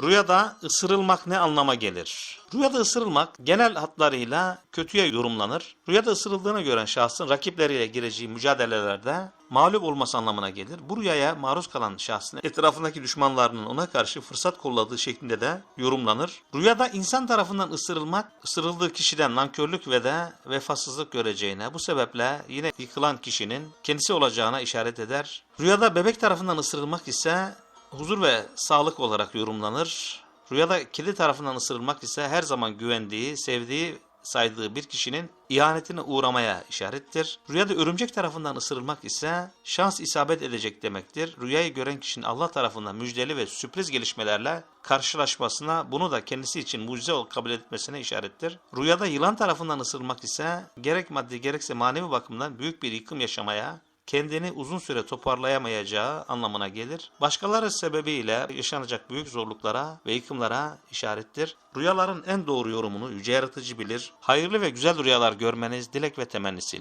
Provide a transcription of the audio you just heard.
Rüyada ısırılmak ne anlama gelir? Rüyada ısırılmak genel hatlarıyla kötüye yorumlanır. Rüyada ısırıldığını gören şahsın rakipleriyle gireceği mücadelelerde mağlup olması anlamına gelir. Bu rüyaya maruz kalan şahsın etrafındaki düşmanlarının ona karşı fırsat kolladığı şeklinde de yorumlanır. Rüyada insan tarafından ısırılmak, ısırıldığı kişiden nankörlük ve de vefasızlık göreceğine, bu sebeple yine yıkılan kişinin kendisi olacağına işaret eder. Rüyada bebek tarafından ısırılmak ise huzur ve sağlık olarak yorumlanır. Rüyada kedi tarafından ısırılmak ise her zaman güvendiği, sevdiği, saydığı bir kişinin ihanetine uğramaya işarettir. Rüyada örümcek tarafından ısırılmak ise şans isabet edecek demektir. Rüyayı gören kişinin Allah tarafından müjdeli ve sürpriz gelişmelerle karşılaşmasına, bunu da kendisi için mucize olarak kabul etmesine işarettir. Rüyada yılan tarafından ısırılmak ise gerek maddi gerekse manevi bakımdan büyük bir yıkım yaşamaya, kendini uzun süre toparlayamayacağı anlamına gelir. Başkaları sebebiyle yaşanacak büyük zorluklara ve yıkımlara işarettir. Rüyaların en doğru yorumunu yüce yaratıcı bilir. Hayırlı ve güzel rüyalar görmeniz dilek ve temennisiyle.